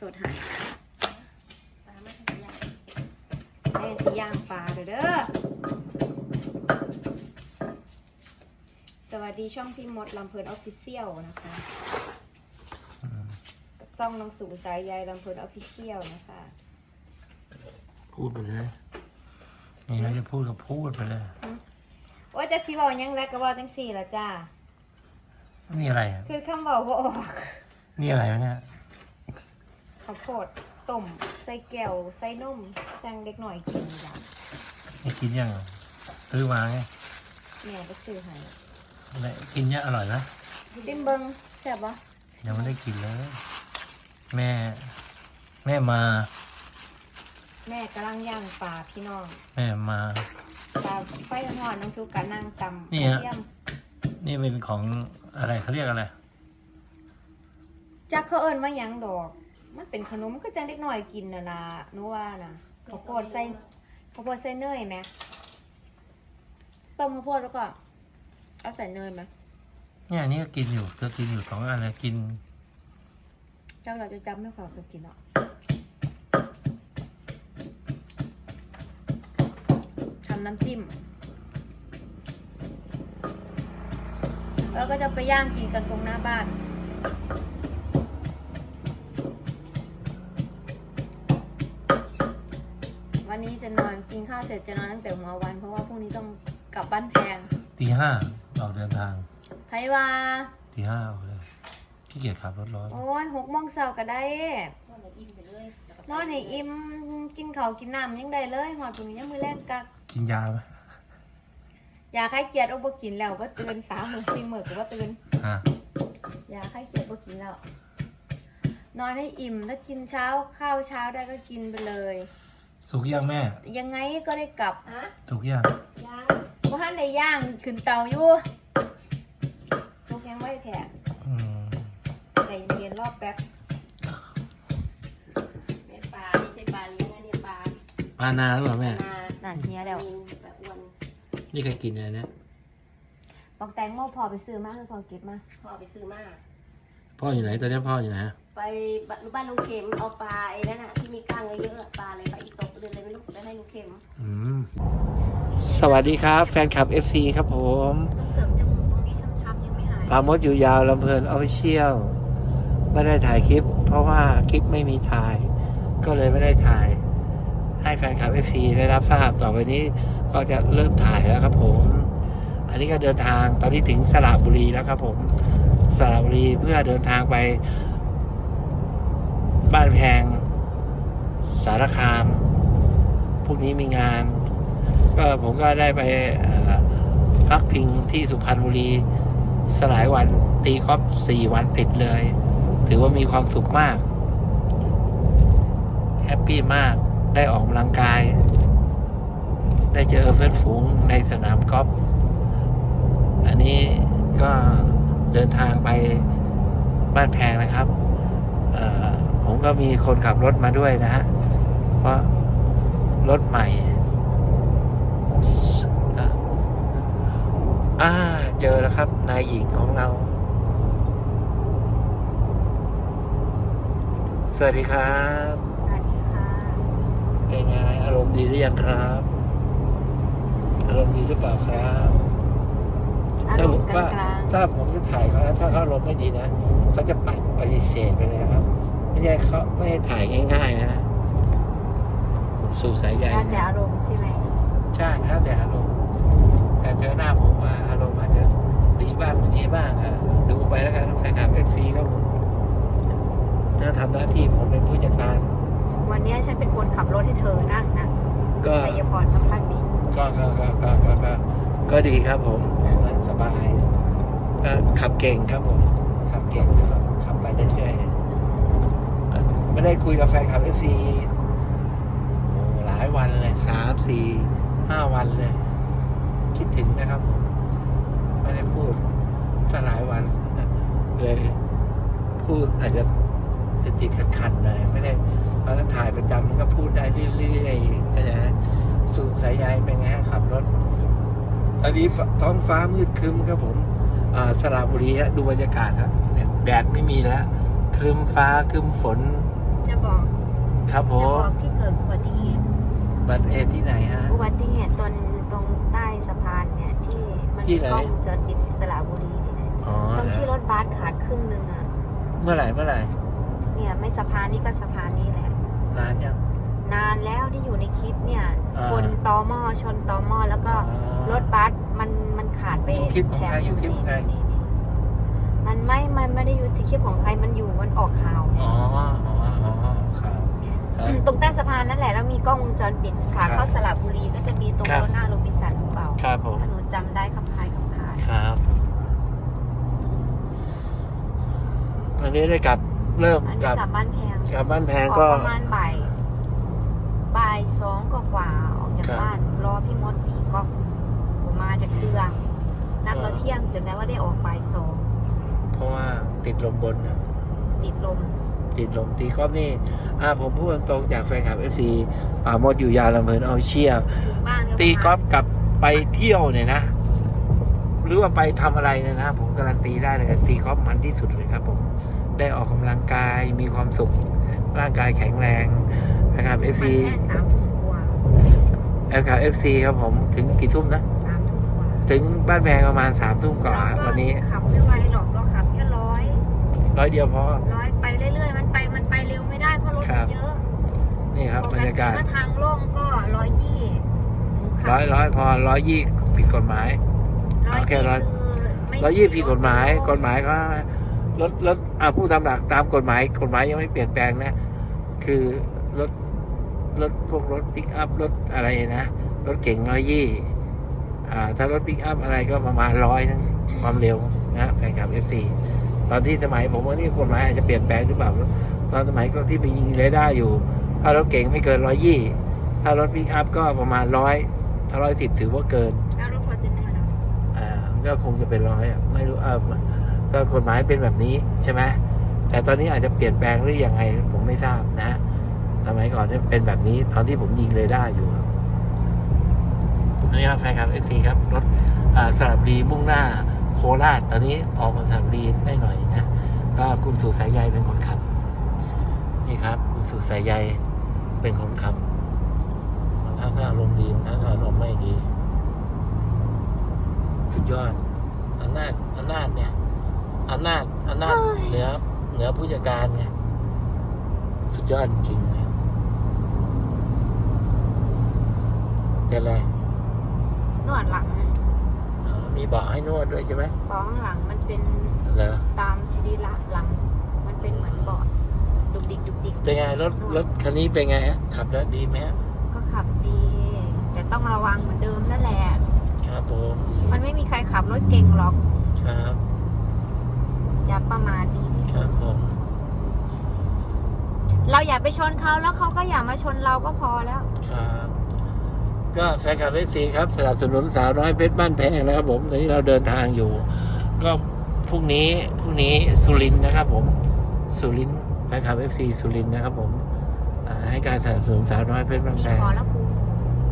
สดหายปลาไม่ขยายแม่สิย่างปลาเด้อเด้อสวัสดีช่องพี่มดลำเพลินออฟฟิเชียลนะคะกับซ่องน้องสู่สายใยลำเพลินออฟฟิเชียลนะคะ พูดไปเลยมีอะไรจะพูดก็พูดไปเลยว่าจะสิบอกยังแรกก็เว่าจังสี่ละจ้านี่อะไรอะคือคำบอกว่าออกนี่อะไรวะเนี่ย ข้าวโพดต้มใส่แก้วใส่นมจังเด็กหน่อยกินจ้ะนี่กินยังอะซื้อมาไงแม่ไปซื้อให้อะไรกินเนี้ยอร่อยนะซิมเบิงแซ่บปะยังไม่ได้กินเลย แม่ แม่มา แม่กำลังย่างปลาพี่น้องแม่มา ปลาไฟห่อนน้องซุกกะนั่งตำนี่ฮะกระเทียมนี่เป็นของอะไรเขาเรียกอะไร จักเขาเอิญว่าหยังดอก มันเป็นขนมก็จังเด็กหน่อยกินน่ะล่ะหนูว่าน่ะข้าวโพดใส่ข้าวโพดใส่เนยไหมต้มข้าวโพดแล้วก็เอาใส่เนยไหมเนี่ยอันนี่ก็กินอยู่เธอกินอยู่สองอันเลยกินเจ้าเราจะจำไม่ขอเคยกินหรอกทำน้ำจิ้ม แล้วก็จะไปย่างกินกันตรงหน้าบ้าน จะนอนกินข้าวเสร็จจะนอนตั้งแต่หัววัน เพราะว่าพรุ่งนี้ต้องกลับบ้านแพงตีห้าออกเดินทางไพว่าตีห้าออกเลยขี้เกียจขับรถร้อนโอ้ยหกโมงเช้าก็ได้ก็เลยอิ่มไปเลยแล้วก็นอนให้อิ่มกินข้าวกินน้ำยังได้เลยหอดปุ่นยังมือแรกกักกินยาไหมยาคลายเครียดโอ้บ่กินแล้วก็ตื่นสามมื้อสี่มื้อก็บ่ตื่นฮะยาคลายเครียดบ่กินแล้วนอนให้อิ่มถ้ากินเช้าข้าวเช้าได้ก็กินไปเลย สุกยังแม่ยังไงก็ได้กลับฮะสุกยังย่างบ่ทันได้ย่างขึ้นเตาอยู่ทุกยังไว้แท้อืมใจเย็นๆรอบแป๊บเลี้ยงปลาไม่ใช่ปลาเลี้ยงนะเนี่ยปลามานานแล้วเหรอแม่นานั่นเฮียแล้วมีแบบอ้วนนี่เคยกินอะไรเนี่ยบอกแตงโมพอไปซื้อมาคือพอเก็บมาพ่อไปซื้อมา พ่ออยู่ไหนตอนนี้พ่ออยู่ไหนไปบ้านลุงเข็มเอาปลาไอ้นั่นน่ะที่มีกล้างเยอะๆปลาอะไรปลาอีตกเดือนอะไรไม่รู้ไปให้ลุงเข็มอืมสวัสดีครับ แฟนคลับ FC ครับผมต้องเสริมจมูกตรงนี้ช้ำๆยังไม่หายปรามดอยู่ยาวลำเพลินออฟฟิเชียลไม่ได้ถ่ายคลิป เพราะว่าคลิปไม่มีถ่าย ก็เลยไม่ได้ถ่าย ให้แฟนคลับ FC ได้รับทราบต่อไปนี้ก็จะเริ่มถ่ายแล้วครับผม อันนี้ก็เดินทางตอนนี้ถึงสระบุรีแล้วครับผม สระบุรีเพื่อเดินทางไป บ้านแพง สารคามพรุ่งนี้มีงาน ก็ผมก็ได้ไปพักพิงที่สุพรรณบุรี สลายวันตีกอล์ฟสี่วันติดเลย ถือว่ามีความสุขมาก แฮปปี้มากได้ออกกำลังกาย ได้เจอเพื่อนฝูงในสนามกอล์ฟอันนี้ก็ เดินทางไปบ้านแพงนะครับเอ่อผมก็มีคนขับรถมาด้วยนะฮะ เพราะรถใหม่อ่าเจอแล้วครับ นายหญิงของเรา สวัสดีครับสวัสดีค่ะเป็นไงอารมณ์ดีหรือยังครับ อารมณ์ดีหรือเปล่าครับ อารมณ์กลางถ้าผมจะถ่ายเขาแล้วถ้าเขาอารมณ์ไม่ดีนะเขาจะปัดปฏิเสธไปเลยนะครับ ไม่ใช่เขาไม่ให้ถ่ายง่าย ๆ นะผมสู่สายใยๆแล้วแต่อารมณ์ใช่ไหมใช่แล้วแต่อารมณ์แต่เจอหน้าผมมาอารมณ์อาจจะดีบ้างไม่ดีบ้างอะดูไปแล้วกันแฟนคลับเอฟซีครับผมน่าทำหน้าที่ผมเป็นผู้จัดการ วันนี้ฉันเป็นคนขับรถให้เธอนั่งนะก็สยพรทำพักดีก็ก็ก็ก็ก็ก็ ก็ดีครับผมมันสบายก็ขับเก่งครับผม ขับเก่งขับไปเรื่อยๆไม่ได้คุยกับแฟนคลับเอฟซีหลายวันเลยสามสี่ห้าวันเลย คิดถึงนะครับผมไม่ได้พูดสักหลายวันเลยพูดอาจจะติดติดขัดขัดๆหน่อยไม่ได้เพราะนั้นถ่ายประจำมันก็พูดได้เรื่อยๆเข้าใจไหมสุสายใยเป็นไงฮะขับรถ ตอนนี้ฟท้องฟ้ามืดครึ้มครับผมอ่าสระบุรีฮะดูบรรยากาศครับเนี่ยแดดไม่มีแล้วขครึมฟ้าครึมฝน จะบอกครับผจะบมอกที่เกิดอุบัติเหตุบัตรเอที่ไหนฮะอุบัติเหตุตรงตรงใต้สะพานเนี่ยที่มันที่มีไหนกล้องวงจรปิดที่สระบุรีนี่นะอ๋อตรงที่นะรถบัสขาดครึ่งหนึงอะเมื่อไหร่เมื่อไหร่เนี่ยไม่สะพานนี้ก็สะพานนี้แหละนานยัง นานแล้วที่อยู่ในคลิปเนี่ย อ่าคนตอมอชนตอมอแล้วก็อ๋อรถบัสมันมันขาดไปอยู่คลิปของใครอยู่คลิปของใครนี่นี่มันไม่มันไม่ได้อยู่ที่คลิปของใครมันอยู่มันออกข่าวเนี่ยอ๋ออ๋ออ๋อครับครับ ตรงใต้สะพานนั่นแหละแล้วมีกล้องวงจรปิดขาครับเข้าสระบุรีก็จะมีตรงครับ รถหน้าโรบินสันหรือเปล่าครับผมถ้าหนูจำได้ขับคายขับคายครับอันนี้ได้กลับเริ่มอันกนี้ลับกลับบ้านแพงกลับบ้านแพงออกก็ประมาณบ่ายบ่ายสองกว่าๆออกจากครับ บ้าน รอพี่มดตีก็ผมมาจากเครือ นัดเราเที่ยงแต่ได้ว่าได้ออกบ่ายสองเพราะว่าติดลมบนนะติดลม ติดลมตีกอล์ฟนี่อ่าผมพูดตรงๆจากแฟนคลับเอฟซีป่ามดอยู่ยาลำเพลินเอาเชียถึงบ้านก็ตีกอล์ฟประมาณกับไปเที่ยวเนี่ยนะห รือว่าไปทำอะไรเนี่ยนะผมการันตีได้เลยตีกอล์ฟมันที่สุดเลยครับผมได้ออกกำลังกายมีความสุข ร่างกายแข็งแรงนะครับเอฟมันซีแค่สามทุ่มกว่าแอลคาเอฟซีครับผมถึงกี่ทุ่มนะสามทุ่มกว่าถึงบ้านแพงประมาณสามทุ่มกว่าเราก็วันนี้ขับไม่ไหวหรอกเราขับแค่ร้อยร้อยเดียวพอร้อยไปเรื่อยๆมันไปมันไปเร็วไม่ได้เพราะรถครับเยอะนี่ครับบรรยากาศปติถ้าทางโล่งก็ร้อยยี่หนูขับร้อยร้อยพอร้อยยี่ผิดกฎหมาย ร้อยโอเคร้อยคือไม่ร้อยยี่ผิดกฎหมายรถกฎหมายก็รถรถอ่าผู้ทำหลักตามกฎหมายกฎหมายยังไม่เปลี่ยนแปลงนะ คือรถรถพวกรถปิกอัพรถอะไรนะรถเก่งร้อยยี่อ่าถ้ารถปิกอัพอะไรก็ประมาณร้อยนึงความเร็วนะแฟนคลับเอฟซีตอนที่สมัยผมว่านี่กฎหมายอาจจะเปลี่ยนแปลงหรือเปล่าตอนสมัยก็ที่ไปยิงเรดาร์อยู่ ถ้ารถเก่งไม่เกินร้อยยี่ถ้ารถปิกอัพก็ประมาณร้อยถ้าร้อยสิบถือว่าเกิน ก็คงจะเป็นร้อยไม่รู้อ่าก็กฎหมายเป็นแบบนี้ใช่ไหมแต่ตอนนี้อาจจะเปลี่ยนแปลงหรือยังไงผมไม่ทราบนะ สมัยก่อนเนี่ยเป็นแบบนี้ ตอนที่ผมยิงเรดาร์อยู่ครับนี่ครับแฟนคลับเอ็กซีครับรถสระบุรีมุ่งหน้าโคราชตอนนี้ออกมาสระบุรีได้หน่อยนะก็คุณสุสายใยเป็นคนขับ นี่ครับ คุณสุสายใยเป็นคนขับบางครั้งก็อารมณ์ดีบางครั้งก็อารมณ์ไม่ดี สุดยอดอำนาจอำนาจเนี่ยอำนาจอำนาจเหนือเหนือผู้จัดการไงสุดยอดจริงเลยเป็นไรนวดหลังอะอ๋อมีเบาะให้นวดด้วยใช่ไหมเบาะข้างหลังมันเป็นเหรอตามสิริละหลัง มันเป็นเหมือนเบาะดุกดิกดุกดิกเป็นไงรถรถคันนี้เป็นไงฮะขับแล้วดีไหมฮะก็ขับดี แต่ต้องระวังเหมือนเดิมนั่นแหละ ครับผม มันไม่มีใค รขับรถเก่งหรอก ครับอย่าประมาทดีที่คสุรัด บผมเราอย่าไปชนเขาแล้วเขาก็อย่ามาชนเราก็พอแล้ว ครับก็แฟนคลับเอฟซีครับสนับสนุนสาวน้อยเพชรบ้านแพงนะครับผมตอนนี้เราเดินทางอยู่ ก็พรุ่งนี้พรุ่งนี้สุรินทร์นะครับ ผมสุรินทร์แฟนคลับเอฟซีสุรินทร์นะครับ ผมอ่าให้การสนับสนุนสาวน้อยเพชรบ้านสีแพงขอละภูมิ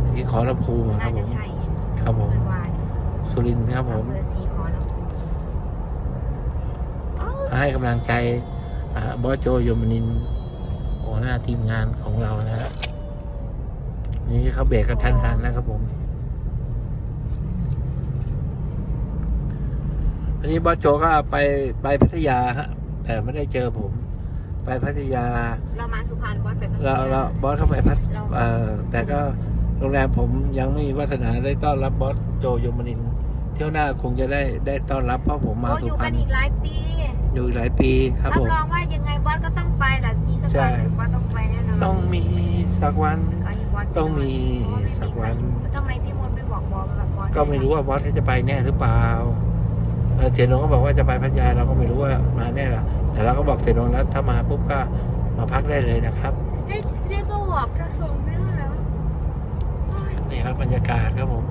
สีขอรภูมิคน่ารับผจะมใช่ครับผมเงินวาน สุรินทร์ครับผมอำเภอสีขอละภูมิอ้าวให้กำลังใจอ่าบอสโจยมนินทร์หัวหน้าทีมงานของเรานะฮะนี่เขาเบรกกระทันหันนะครับผม อันนี้บอสโจก็ไปไปพัทยาฮะแต่ไม่ได้เจอผม ไปพัทยา เรามาสุพรรณบอสไปพัทเรายาเราบอสเข้าไปพัทเราเอ่อแต่ก็โรงแรมผมยังไม่มีวาสนาได้ต้อนรับบอสโจยมนินทร์ เที่ยวหน้าคงจะได้ได้ต้อนรับเพราะผมมาโอ้อสุยู่พรกัรนณอีกหลายปีอยู่อีกหลายปีครับรับผม รองว่ายังไงบอสก็ต้องไปแหละมีสักใช่วันหนึ่งบอสต้องไปแน่นอนต้องมีสักวัน ก็ให้บอสไปต้องมีเพราะว่าไสักวันแล้วทำไมพี่มดไม่บอกบอสแบบบอสก็ไม่รู้ว่าบอสจะไปแน่หรือเปล่าเอ่อเจนงก็บอกว่าจะไปพัทยาเราก็ไม่รู้ว่ามาแน่หรอแต่เราก็บอกเจนงแล้วถ้ามาปุ๊บก็มาพักได้เลยนะครับเฮ้ยเจ๊ก็บอกจะส่งไม่ได้แล้ว นี่ครับบรรยากาศครับผม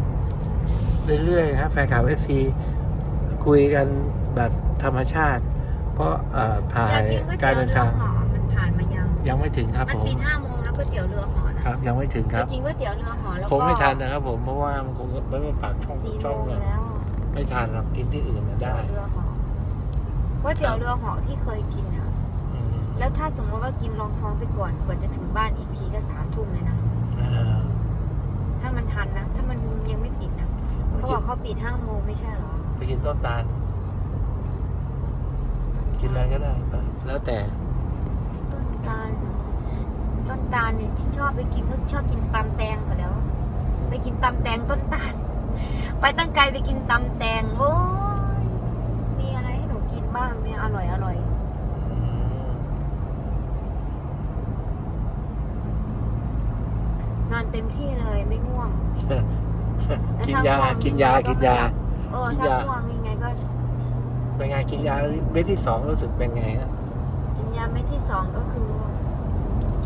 เรื่อยๆครับแฟนคลับเอฟซีคุยกันแบบธรรมชาติ เพราะเอ่อถ่าอยากยกินก๋วยกาเตี๋รยวเดินเรือทางหอมันผ่านมายัง ยังไม่ถึงครับมันผมปิดห้าโมงแล้วก๋วยเตี๋ยวเรือหอนะครับ ยังไม่ถึงคไปรับกินก๋วยเตี๋ยวเรือหอแล้วคก็งไม่ทันนะครับผมเพราะว่ามันคงไม่มาปากช่องสี่โมช่องงเลยแล้วไม่ทันหรอกกินที่อื่นนะได้เรือหอก๋วยเตี๋ยวเรือหอที่เคยกินอะอืมแล้วถ้าสมมติว่ากินรองท้องไปก่อนกว่าจะถึงบ้านอีกทีก็สามทุ่มเลยนะอ่าถ้ามันทันนะ ถ้ามันยังไม่ปิดนะ ไปเขาบกิอนกเขาปิดห้าโมงไม่ใช่เหรอไปกินต้มตาล กินอะไรก็ได้ปะแล้วแต่ต้นตาลเหรอต้นตาลเนี่ยที่ชอบไปกินก็ชอบกินตำแตงเขาแล้ว ไปกินตำแตงต้นตาล ไปตั้งไกลไปกินตำแตงโอ้ยมีอะไรให้หนูกินบ้างเนี่ยอร่อยอร่อยอืมนอนเต็มที่เลยไม่ง่วง กินยา กินยา กินยาเออกินถ้ายา ง่วงยังไงก็เป็นไงกินยาเม็ดที่สองรู้สึกเป็นไงฮะกินยาเม็ดที่สองก็คือ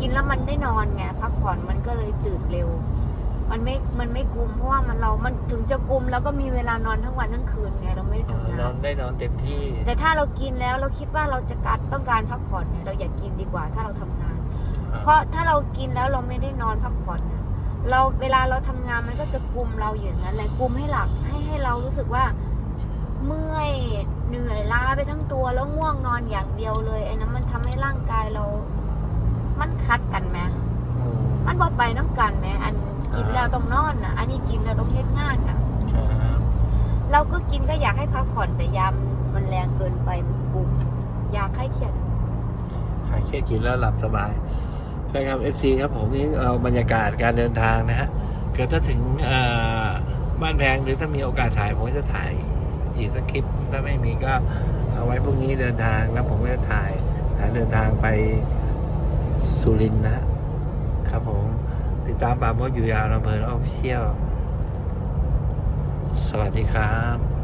กินแล้วมันได้นอนไงพักผ่อนมันก็เลยตื่นเร็ว มันไม่ มันไม่กุมเพราะว่ามันเรา มันถึงจะกุมแล้วก็มีเวลานอนทั้งวันทั้งคืนไงเราไม่ได้ทำนงาอนนได้นอนเต็มที่ แต่ถ้าเรากินแล้วเราคิดว่าเราจะการต้องการพักผ่อนเนี่ยเราอย่ากินดีกว่าถ้าเราทำงาน เพราะถ้าเรากินแล้วเราไม่ได้นอนพักผ่อนน่ะ เราเวลาเราทำงานมันก็จะกุมเราอยู่อย่างนั้นแหละกุมให้หลับให้ให้เรารู้สึกว่า เมื่อยเหนื่อยล้าไปทั้งตัวแล้วง่วงนอนอย่างเดียวเลยไอ้นั้นมันทำให้ร่างกายเรา มันคัดกันไหมอืมมันบอไปน้ำกันไหมอันกินแล้วต้องนอนน่ะอันนี้กินแล้วต้องเฮ็ดงานน่ะครับเราก็กินก็อยากให้พักผ่อนแต่ยามมันแรงเกินไปมันกุมยาคลายเครียดขายแค่กินแล้วหลับสบาย ใช่ครับ FC ครับผมนี่เราบรรยากาศการเดินทางนะฮะ เกิดถ้าถึงบ้านแพงหรือถ้ามีโอกาสถ่ายผมก็จะถ่ายอีกสักคลิป ถ้าไม่มีก็เอาไว้พรุ่งนี้เดินทางแล้วผมก็จะถ่ายถ่ายเดินทางไปสุรินทร์นะครับผม ติดตามปราโมดอยู่ยาวอำเภอออฟฟิเชียลสวัสดีครับ